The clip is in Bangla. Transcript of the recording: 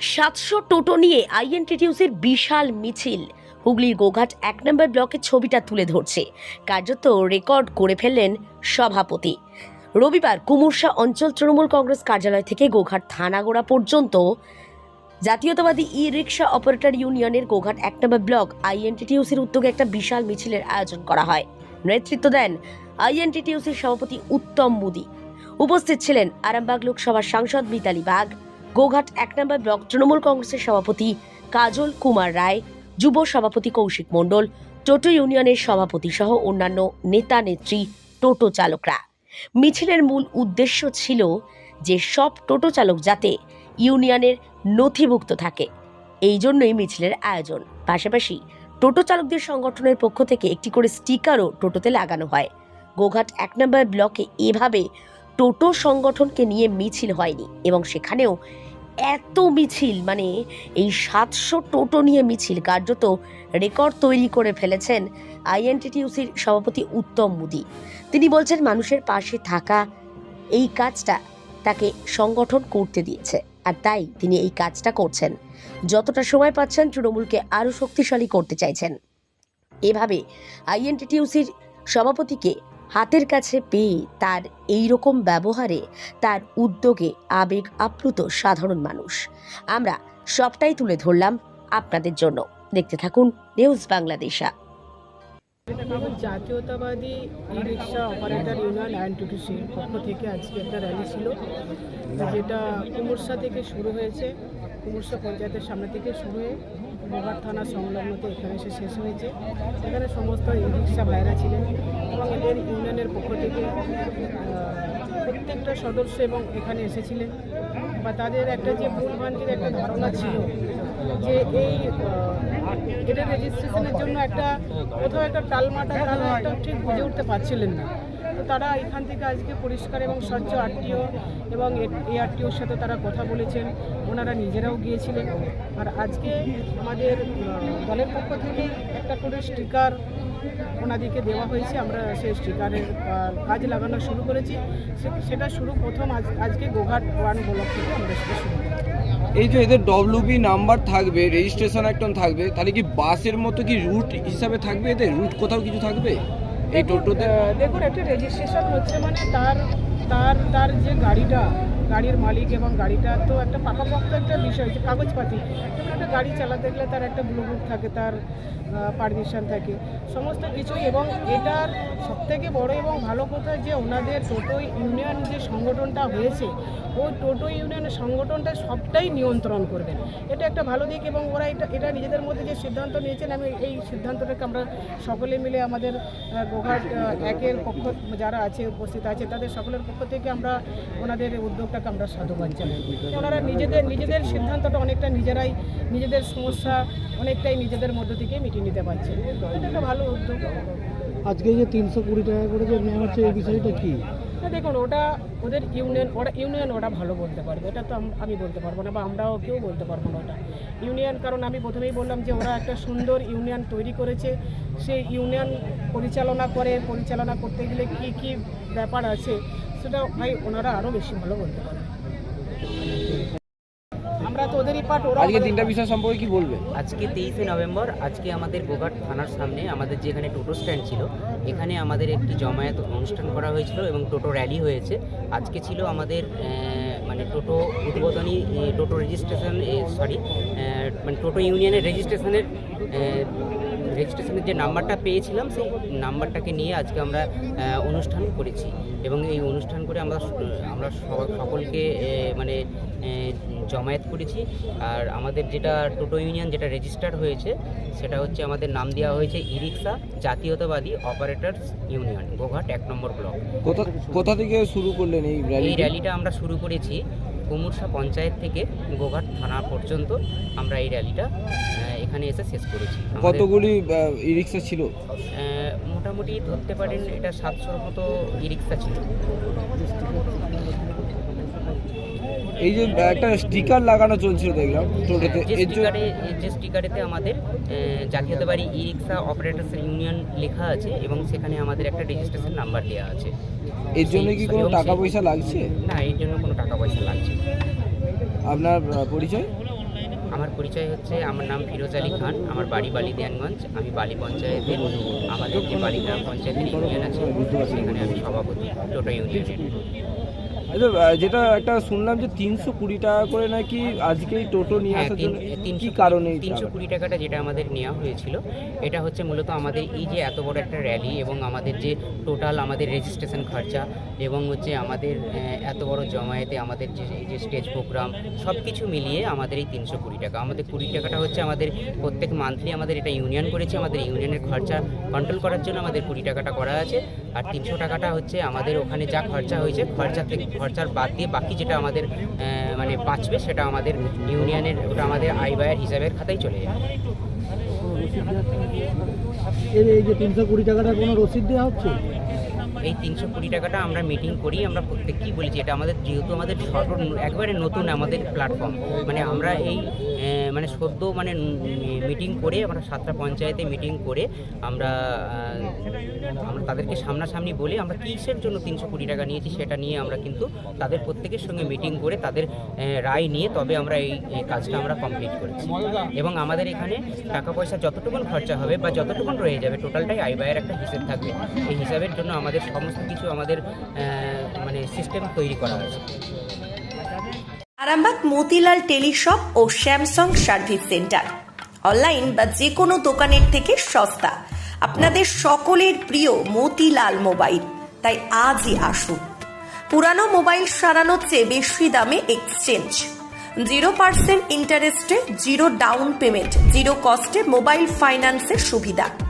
সাতশো টোটো নিয়ে আইএনটিটিউসির বিশাল মিছিল। হুগলির গোঘাট এক নম্বর ব্লকের ছবিটা তুলে ধরছে। কার্যত রেকর্ড করে ফেললেন সভাপতি। রবিবার কুমুরসা অঞ্চল তৃণমূল কংগ্রেস কার্যালয় থেকে গোঘাট থানাগোড়া পর্যন্ত জাতীয়তাবাদী ই রিক্সা অপারেটর ইউনিয়নের গোঘাট এক নম্বর ব্লক আইএনটিটিউসির উদ্যোগে একটা বিশাল মিছিলের আয়োজন করা হয়। নেতৃত্ব দেন আইএনটিটিউসির সভাপতি উত্তম মুদি। উপস্থিত ছিলেন আরামবাগ লোকসভার সাংসদ মিতালি বাগ গোঘাট এক নম্বর ব্লক তৃণমূল কংগ্রেসের সভাপতি কাজল কুমার রায়, যুব সভাপতি কৌশিক মণ্ডল, টোটো ইউনিয়নের সভাপতি সহ অন্যান্য নেতা নেত্রী টোটো চালকরা। মিছিলের মূল উদ্দেশ্য ছিল যে সব টোটো চালক যাতে ইউনিয়নের নথিভুক্ত থাকে। এই জন্যই মিছিলের আয়োজন। পাশাপাশি টোটো চালকদের সংগঠনের পক্ষ থেকে একটি করে স্টিকারও টোটোতে লাগানো হয়। গোঘাট এক নম্বর ব্লকে এভাবে টোটো সংগঠনকে নিয়ে মিছিল হয়নি এবং সেখানেও এত মিছিল মানে এই সাতশো টোটো নিয়ে মিছিল কার্যত রেকর্ড তৈরি করে ফেলেছেন আইএনটিটিউসির সভাপতি উত্তম মুদি। তিনি বলছেন, মানুষের পাশে থাকা এই কাজটা তাকে সংগঠন করতে দিয়েছে আর তাই তিনি এই কাজটা করছেন। যতটা সময় পাচ্ছেন, তৃণমূলকে আরও শক্তিশালী করতে চাইছেন। এভাবে আইএনটিটিউসির সভাপতিকে হাতের কাছে পেয়ে তার এই রকম ব্যবহারে তার উদ্যোগে আবেগ আপ্লুত সাধারণ মানুষ। আমরা সবটাই তুলে ধরলাম আপনাদের জন্য। দেখতে থাকুন নিউজ বাংলাদেশা। জাতীয়তাবাদী e rickshaw operator union and টিটিসির পক্ষ থেকে আজকে একটা র্যালি ছিল, যেটা কুমুরসা থেকে শুরু হয়েছে। কুমুরসা পঞ্চায়েতের সামনে থেকে শুরু হয়ে বগার থানা সংলগ্নতে এখানে এসে শেষ হয়েছে। এখানে সমস্ত রিক্সা ভাইরা ছিলেন এবং এদের ইউনিয়নের পক্ষ থেকে প্রত্যেকটা সদস্য এবং এখানে এসেছিলেন। বা তাদের একটা যে ভুলভ্রান্তির একটা ধারণা ছিল যে এই এটা রেজিস্ট্রেশনের জন্য একটা কোথাও একটা টালমাটা তারা একটা ঠিক বুঝে উঠতে পারছিলেন না। তো তারা এখান থেকে আজকে পরিষ্কার এবং স্বচ্ছ আরটিও এবং এই আরটিওর সাথে তারা কথা বলেছেন। ওনারা নিজেরাও গিয়েছিলেন। আর আজকে আমাদের দলের পক্ষ থেকে একটা করে স্টিকার ওনাদেরকে দেওয়া হয়েছে। আমরা সেই স্টিকারের কাজ লাগানো শুরু করেছি। সেটা শুরু প্রথম আজ আজকে গোঘাট ওয়ান ব্লক থেকে আমরা সেটা শুরু করি এই যে এদের ডব্লিউবি নাম্বার থাকবে রেজিস্ট্রেশন একদম থাকবে তাহলে কি বাসের মতো কি রুট হিসাবে থাকবে এদের? রুট কোথাও কিছু থাকবে? এই টোটোতে? দেখুন একটা রেজিস্ট্রেশন হচ্ছে মানে তার তার তার যে গাড়িটা গাড়ির মালিক এবং গাড়িটা তো একটা পাকাপোক্ত একটা বিষয় যে কাগজপাতি। যেমন একটা গাড়ি চালাতে গেলে তার একটা ব্লুবুক থাকে, তার পারমিশন থাকে। সমস্ত কিছুই এবং এটার সবথেকে বড় এবং ভালো কথা যে ওনাদের টোটো ইউনিয়ন যে সংগঠনটা হয়েছে ওই টোটো ইউনিয়নের সংগঠনটা সবটাই নিয়ন্ত্রণ করবেন এটা একটা ভালো দিক এবং ওরা এটা এটা নিজেদের মধ্যে যে সিদ্ধান্ত নিয়েছেন, আমি এই সিদ্ধান্তটাকে আমরা সকলে মিলে আমাদের গোঘাট একের পক্ষ, যারা আছে, উপস্থিত আছে, তাদের সকলের পক্ষ থেকে আমরা ওনাদের এই উদ্যোগটাকে আমরা সাধুবাদ জানাই। ওনারা নিজেদের নিজেদের সিদ্ধান্তটা অনেকটা নিজেরাই নিজেদের সমস্যা অনেকটাই নিজেদের মধ্য থেকে মিটিয়ে নিতে পারছে। এটা একটা ভালো উদ্যোগ। আজকে যে তিনশো কুড়ি টাকা করে যে নেওয়া হচ্ছে এই বিষয়টা কি? না দেখুন ওটা ওদের ইউনিয়ন ওরা ইউনিয়ন ওরা ভালো বলতে পারবে এটা তো আমি বলতে পারব না বা আমরাও কেউ বলতে পারব না ওটা। ইউনিয়ন কারণ আমি প্রথমেই বললাম যে ওরা একটা সুন্দর ইউনিয়ন তৈরি করেছে। সেই ইউনিয়ন পরিচালনা করে পরিচালনা করতে গেলে কি কি ব্যাপার আছে? সেটা ভাই ওনারা আরও বেশি ভালো বলতে পারবে আমরা তো ওদেরই পার্ট ওরা আজকে তিনটা বিষয় সম্পর্কে কি বলবে? আজকে তেইশে নভেম্বর আজকে আমাদের গোঘাট থানার সামনে আমাদের যেখানে টোটো স্ট্যান্ড ছিল এখানে আমাদের একটি জমায়েত অনুষ্ঠান করা হয়েছিল এবং টোটো র্যালি হয়েছে। আজকে ছিল আমাদের মানে টোটো উদ্বোধনী টোটো রেজিস্ট্রেশন সরি মানে টোটো ইউনিয়নের রেজিস্ট্রেশনের রেজিস্ট্রেশনের যে নাম্বারটা পেয়েছিলাম সেই নাম্বারটাকে নিয়ে আজকে আমরা অনুষ্ঠান করেছি। এবং এই অনুষ্ঠান করে আমরা আমরা সকলকে মানে জমায়েত করেছি। আর আমাদের যেটা টোটো ইউনিয়ন যেটা রেজিস্টার হয়েছে সেটা হচ্ছে আমাদের নাম দেওয়া হয়েছে ই রিক্সা জাতীয়তাবাদী অপারেটরস ইউনিয়ন গোঘাট এক নম্বর ব্লক। কোথা কোথা থেকে শুরু করলেন এই র্যালিটা আমরা শুরু করেছি কুমুরসা পঞ্চায়েত থেকে গোঘাট থানা পর্যন্ত আমরা এই র্যালিটা এখানে এসে শেষ করেছি। কতগুলি ই রিক্সা ছিল? মোটামুটি ধরতে পারেন এটা সাতশোর মতো ই রিক্সা ছিল। এই যে একটা স্টিকার লাগানো চলছিল দেখলাম টোটোতে। যে স্টিকারে স্টিকারেতে আমাদের জাতীয়তাবাড়ি ই রিক্সা অপারেটার্স ইউনিয়ন লেখা আছে এবং সেখানে আমাদের একটা রেজিস্ট্রেশন নাম্বার দেওয়া আছে। এর জন্য কি কোনো টাকা পয়সা লাগছে? না এর জন্য কোনো টাকা পয়সা লাগছে। আপনার পরিচয়? আমার পরিচয় হচ্ছে, আমার নাম ফিরোজ আলী খান। আমার বাড়ি বালিদিয়ানগঞ্জ। আমি বালি পঞ্চায়েতের, আমাদের যে বালি গ্রাম পঞ্চায়েতের ইউনিয়ন আছে, সেখানে আমি সভাপতি, টোটো ইউনিয়নের। আচ্ছা যেটা একটা শুনলাম যে তিনশো কুড়ি টাকা করে নাকি আজকেই টোটো নিয়ে হ্যাঁ আসার জন্য কি কারণে তিনশো কুড়ি টাকাটা যেটা আমাদের নেওয়া হয়েছিল এটা হচ্ছে মূলত আমাদের এই যে এত বড় একটা র্যালি এবং আমাদের যে টোটাল আমাদের রেজিস্ট্রেশন খরচা এবং হচ্ছে আমাদের এত বড় জমায়েতে আমাদের যে এই যে স্টেজ প্রোগ্রাম সব কিছু মিলিয়ে আমাদের এই তিনশো কুড়ি টাকা। আমাদের কুড়ি টাকাটা হচ্ছে আমাদের প্রত্যেক মান্থলি আমাদের এটা ইউনিয়ন করেছে আমাদের ইউনিয়নের খরচা কন্ট্রোল করার জন্য আমাদের কুড়ি টাকাটা করা আছে। আর তিনশো টাকাটা হচ্ছে আমাদের ওখানে যা খরচা হয়েছে খরচা থেকে খরচার বাদ দিয়ে বাকি যেটা আমাদের মানে বাঁচবে সেটা আমাদের ইউনিয়নের, ওটা আমাদের আয় ব্যয়ের হিসাবের খাতায় চলে যাবে এই যে তিনশো কুড়ি টাকাটা কোনো রসিদ দেওয়া হচ্ছে? এই তিনশো কুড়ি টাকাটা আমরা মিটিং করি, আমরা প্রত্যেককেই বলেছি, এটা আমাদের যেহেতু আমাদের সর্ব, একবারে নতুন আমাদের প্ল্যাটফর্ম মানে আমরা এই মানে সদ্য মানে মিটিং করে, আমরা সাতটা পঞ্চায়েতে মিটিং করে, আমরা আমরা তাদেরকে সামনাসামনি বলে আমরা কিসের জন্য তিনশো কুড়ি টাকা নিয়েছি সেটা নিয়ে আমরা কিন্তু তাদের প্রত্যেকের সঙ্গে মিটিং করে তাদের রায় নিয়ে তবে আমরা এই কাজটা আমরা কমপ্লিট করেছি। এবং আমাদের এখানে টাকা পয়সা যতটুকুন খরচা হবে বা যতটুকুন রয়ে যাবে টোটালটাই ব্যয়ের একটা হিসেব থাকবে। এই হিসাবের জন্য আমাদের সমস্ত কিছু আমাদের মানে সিস্টেম তৈরি করা হয়েছে। আরামবাগ মতিলাল টেলিশপ ও স্যামসাং সার্ভিস সেন্টার। অনলাইন বা যে কোনো দোকানের থেকে সস্তা। আপনাদের সকলের প্রিয় মতিলাল মোবাইল। তাই আজই আসুন। পুরানো মোবাইল সারানোর চেয়ে বেশি দামে এক্সচেঞ্জ। জিরো পার্সেন্ট ইন্টারেস্টে, জিরো ডাউন পেমেন্ট, জিরো কস্টে মোবাইল ফাইন্যান্সের সুবিধা।